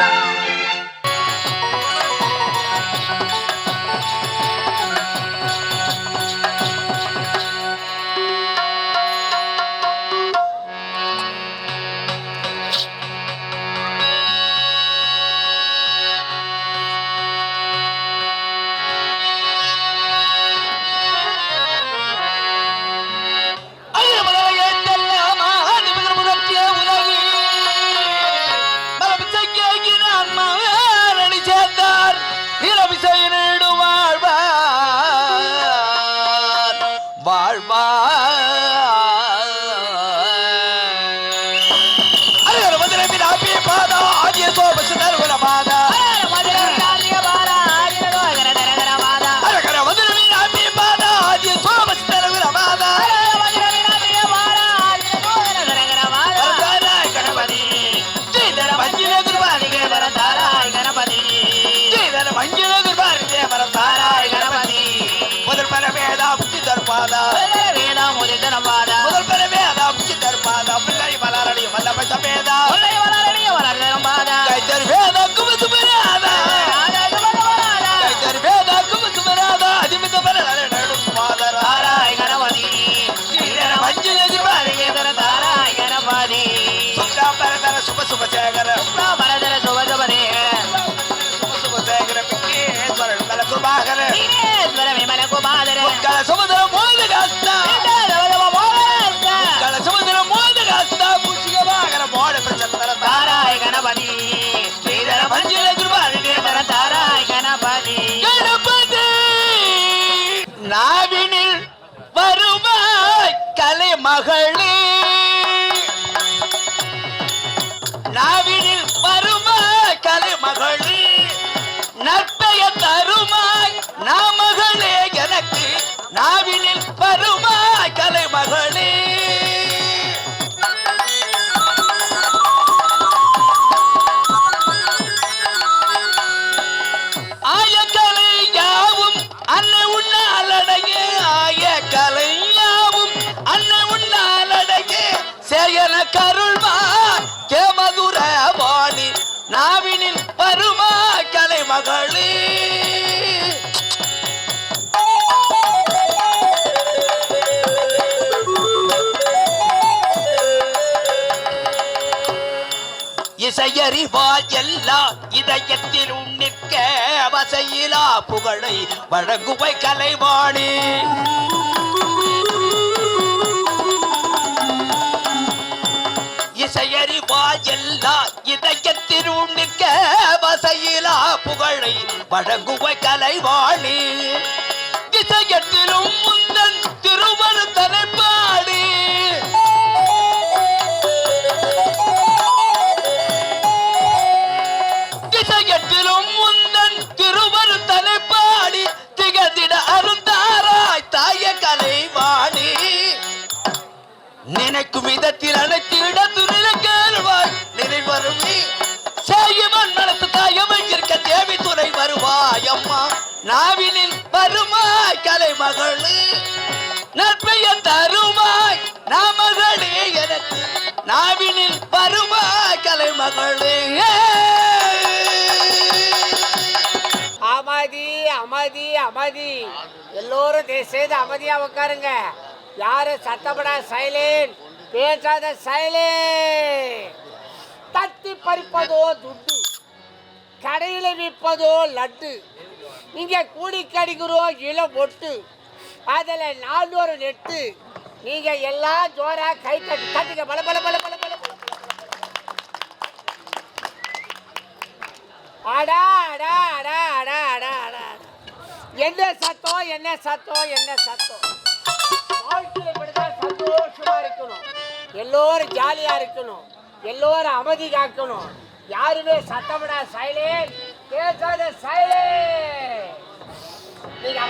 Bye. அன்னை உன்னாலடைய கலைமகளே கருள்மா கேமதுர Vani நாவினில் Burma கலை மகளே இசையறிவால் எல்லாம் இதயத்தில் உன்னிற்க வசையிலா புகழை வழங்குவை கலைவாணி. இசையறிவால் எல்லாம் இதயத்தில் உன்னிற்க வசையிலா புகழை வழங்குவை கலைவாணி. நாவினில் வருமாய் கலை மகளு நற்பெயர் தருமாய் நாமகளே எனக்கு? நாவினில் வருமாய் கலை மகளு அமைதி அமைதி அமைதி. எல்லோரும் சேர்ந்து செய்து அமைதியா உட்காருங்க. யாரும் சத்தப்படா சைலேன்? பேசாத சைலேன். தத்தி பறிப்பதோ துட்டு கடையில் விற்பதோ லட்டு. இங்கே கூடி கடிக்கிறோம் இள பொட்டு. அதில் நாலு நெட்டு. நீங்க எல்லாம் ஜோராக கை தட்டி தட்டுங்க. பல பல பல பல பல அடா அடா அடா அடா அடா அடா. என்ன சத்தம் என்ன சத்தம் என்ன சத்தம் வாழ்க்கையில இப்படிதான் சந்தோஷமா இருக்கணும். எல்லோரும் ஜாலியா இருக்கணும். எல்லோரும் அமைதி காக்கணும். யாருமே சத்தமிடா சைலே. பேசாத சைலே. நீங்க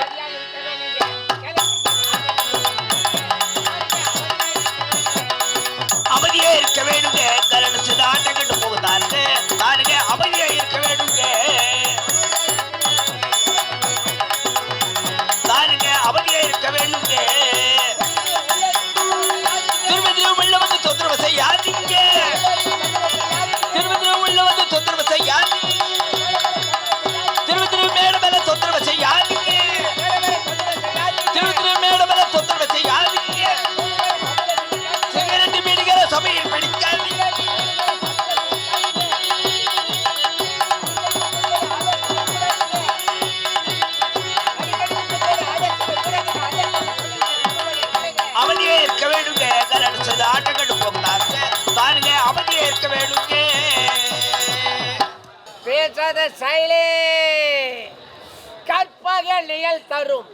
கற்பக நிழல் தரும்.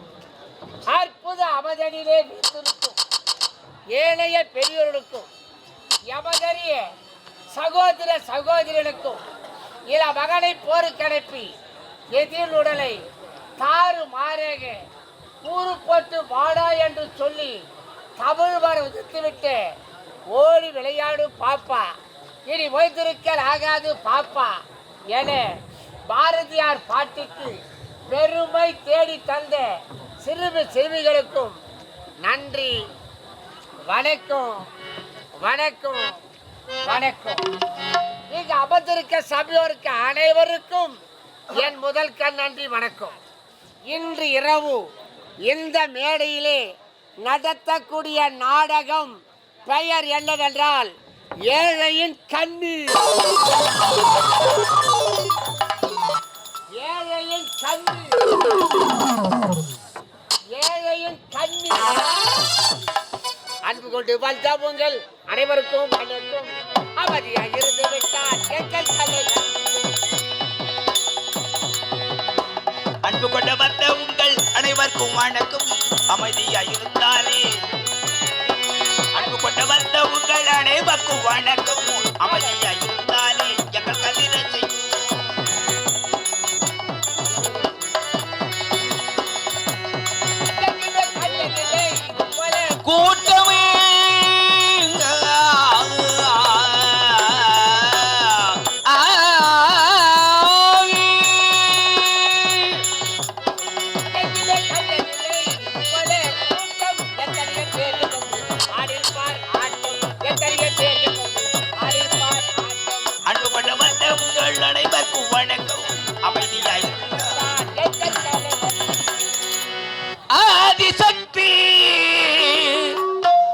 அற்புத அமதனிலே வீட்டிருக்கும் ஏழைய பெரியோர்களுக்கும் யமதறிய சகோதர சகோதரனுக்கும் இள மகனை போருக்கனுப்பி எதிர் உடலை தாறு மாறாக கூறு போட்டு வாடா என்று சொல்லி தமிழ் வர விட்டு ஓடி விளையாடும் பாப்பா. இனி வைத்திருக்கல் ஆகாது பாப்பா என பாரதியார் பாட்டுக்கு பெருமை தேடி தந்த சிறுமி சிறுமிகளுக்கும் நன்றி. வணக்கம். வணக்கம். வணக்கம். இங்க அமர்ந்திருக்க சபையோருக்கு அனைவருக்கும் என் முதல் கண் நன்றி வணக்கம். இன்று இரவு இந்த மேடையிலே நடத்தக்கூடிய நாடகம் பெயர் என்னவென்றால் ஏழையின் கண்ணீர். ஏழையின் ஏழையின் கண்ணீர். அன்பு கொண்டு வந்த உங்கள் அனைவருக்கும் வணக்கம் அவதியாக இருந்து விட்டார் எங்கள் தலைவர். அன்பு கொண்டு வந்த உங்கள் அனைவருக்கும் வணக்கம். அமைதியாய் இருந்தாரே அன்பு கொண்ட வந்த உங்கள் அனைவருக்கும் வணக்கம். அமைதியாய் இருந்தாலே. எங்கள் கதிரத்தை சக்தி.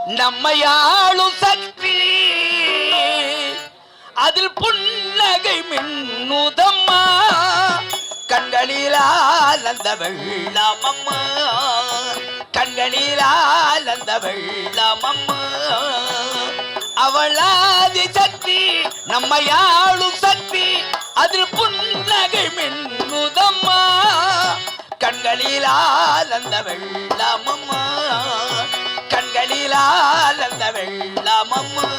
நம்மையாளும் சக்தி. அதில் புன்னகை மின்னுதம்மா. கண்களிலால் அந்த வெள்ளமம்மா கண்களிலால் அந்த வெள்ளமம்மா அவளாதி சக்தி நம்மையாளும் சக்தி. அதில் புன்னகை மின்னுதம்மா. கண்களிலால் அந்த வெள்ளமம்மா. கண்களிலால் அந்த வெள்ளமம்மா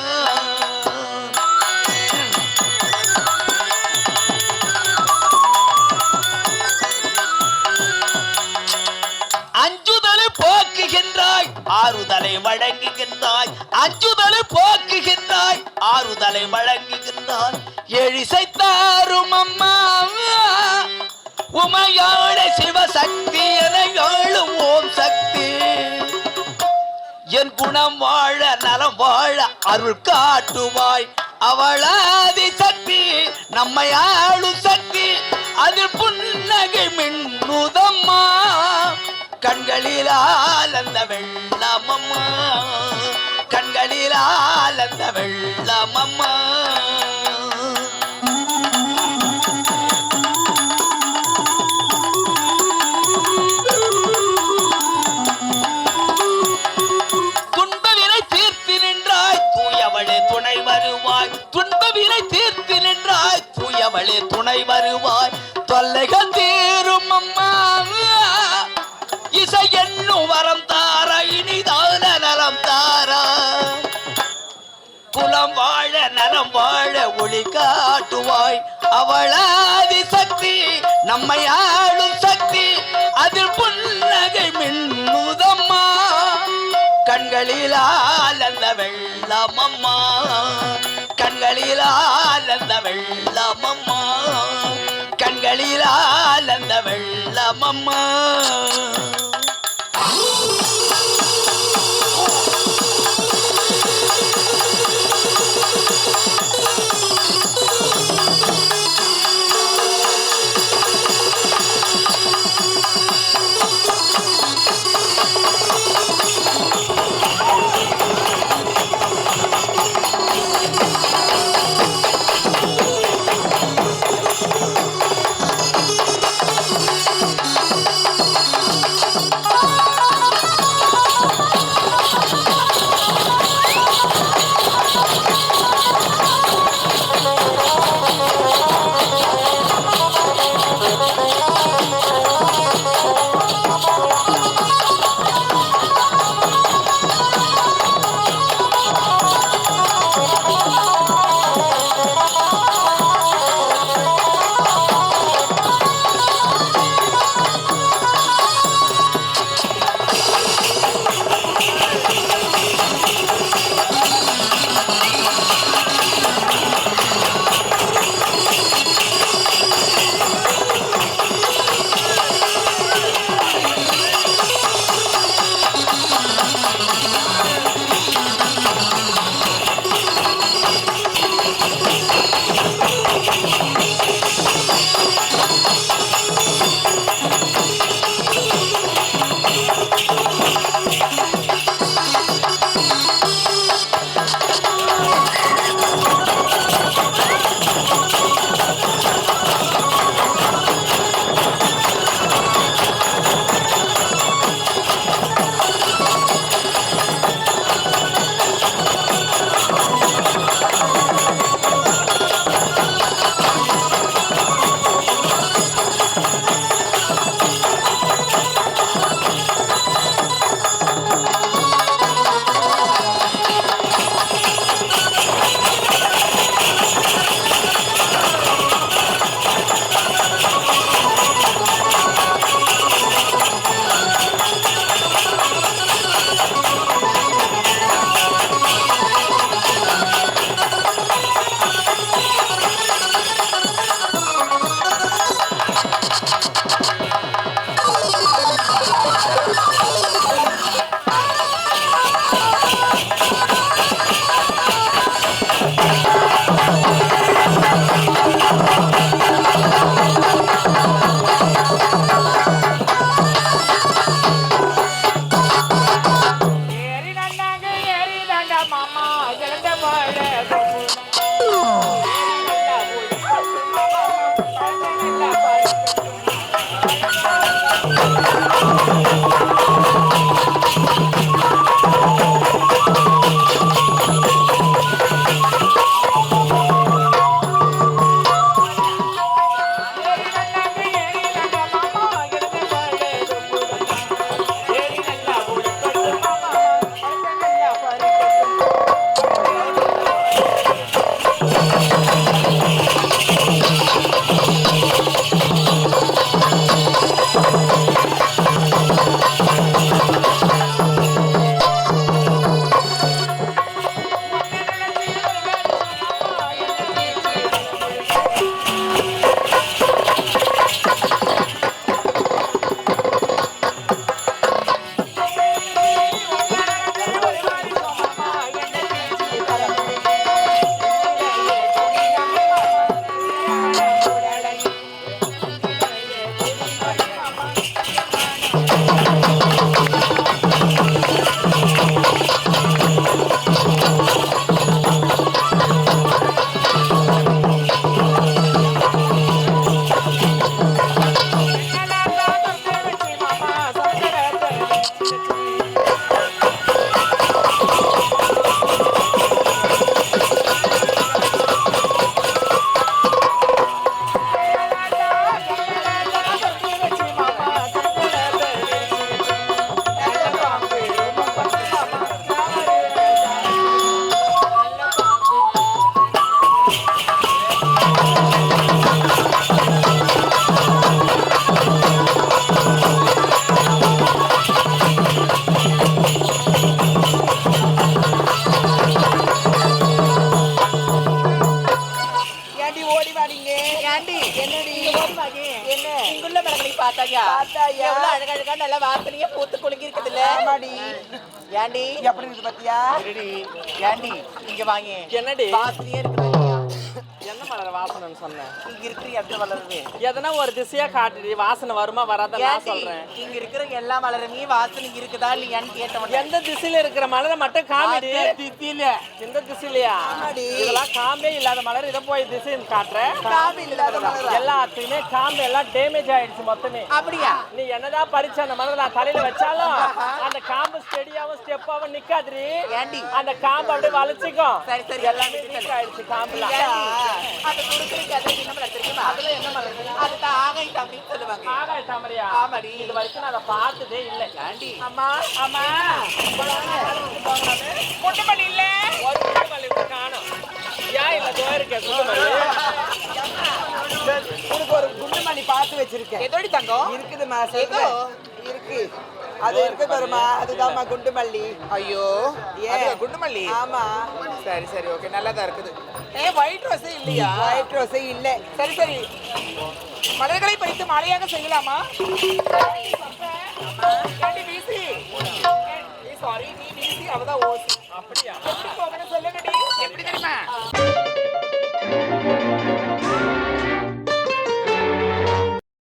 போக்குகின்றாய் ஆறுதலை வழங்குகின்றாய். அஞ்சுதலை போக்குகின்றாய் ஆறுதலை வழங்குகின்றாய். எழிசைத்தாரும் அம்மா உமையாட சிவசக்தி என ஆளும் ஓம் சக்தி. என் குணம் வாழ நலம் வாழ அருள் காட்டுவாய். அவளாதி சக்தி நம்மை ஆளும் சக்தி. அதில் புன்னகை மின்னுதம்மா கண்களிலால் அந்த வெள்ளமம்மா. கண்களிலால் அந்த வெள்ளமம்மா. தூயவளே துணை வருவாய். தொல்லைகள் தீரும் அம்மா. இசை என்னும் வரம் தார இனிதான நலம் தாரா. குலம் வாழ நலம் வாழ ஒளி காட்டுவாய். அவளாதி சக்தி நம்மை ஆளும் சக்தி. அதில் புன்னகை மின்னுதம்மா. கண்களிலால் அந்த வெள்ளமம்மா கண்களிலால் வெள்ளமம்மா. கண்களிலால் வெள்ளமம்மா. என்ன? இங்குள்ள மரங்களை பார்த்தாயா? பார்த்தாயா? எவ்வளவு அழகழகா நல்ல வாசனையா பூத்து குலுங்கி இருக்குதுல்ல ஆமாடி. ஏண்டி எப்படி பாத்தியா? ஏண்டி இங்க வாங்க என்னடி? வாசனையா இருக்குது? என்ன மலர் வாசனைன்னு சொன்னேன்? இங்க இருக்கிற எந்த வளருது எதனா ஒரு திசையா காட்டுடி வாசனை வருமா வராத நான் சொல்றேன். இங்க இருக்கிற எல்லா மலருமே வாசனை இருக்குதா இல்லையான்னு கேட்டவன் எந்த திசையில இருக்கிற மலரை மட்டும் காமிடி. தித்தியில இந்த திசையிலையா. இதெல்லாம் காம்பே இல்லாத மலர் இதை போய் திசைன்னு காட்டுற. காம்பு இல்லாத மலரா? எல்லாத்துக்குமே காம்பு எல்லாம் டேமேஜ் ஆயிடுச்சு மொத்தமே. அப்படியா? நீ என்னதான் பறிச்ச அந்த மலர் நான் தலையில வச்சாலும் அந்த காம்பு ஸ்டெடியாவும் ஸ்டெப்பாவும் நிக்காதுடி? அந்த காம்பு அப்படியே வளைச்சிக்கும் சரி, சரி, எல்லாமே ஆயிடுச்சு காம்புலாம் அந்த குடுக்குறதுக்கு அது என்ன மலர் தெரியுமா அதுல என்ன மலர் அதுதான் ஆகை அப்படின்னு சொல்லுவாங்க. ஆகாய தாமரையா ஆமாடி. இது வரைக்கும் நான் அதை பார்த்ததே இல்லை. ஏண்டி? அம்மா ஆமா குண்டுமல்லி இல்ல. ஒரு குண்டுமல்லி கூட காணோம். ஏன் இல்ல குண்டுமல்லி உனக்கு ஒரு குண்டுமணி பார்த்து வச்சிருக்கேன். எதோடி தங்கம்? இருக்குதுமா ஏதோ? சொல்றேன் இருக்கு. அது இருக்கு பாருமா. அதுதாம்மா குண்டுமல்லி ஐயோ. ஏன்? அது குண்டுமல்லி ஆமா. சரி சரி ஓகே. நல்லதா இருக்குது. ஏ ஒயிட் ரோஸே இல்லையா? ஒயிட் ரோஸே இல்ல. சரி சரி. மலர்களை பறித்து மாலையாக செய்யலாமா? சாரி நீ வீசி அவதான் ஓசி. அப்படியா? எப்படி போகணும் சொல்லுங்கடி. எப்படி தெரியுமா?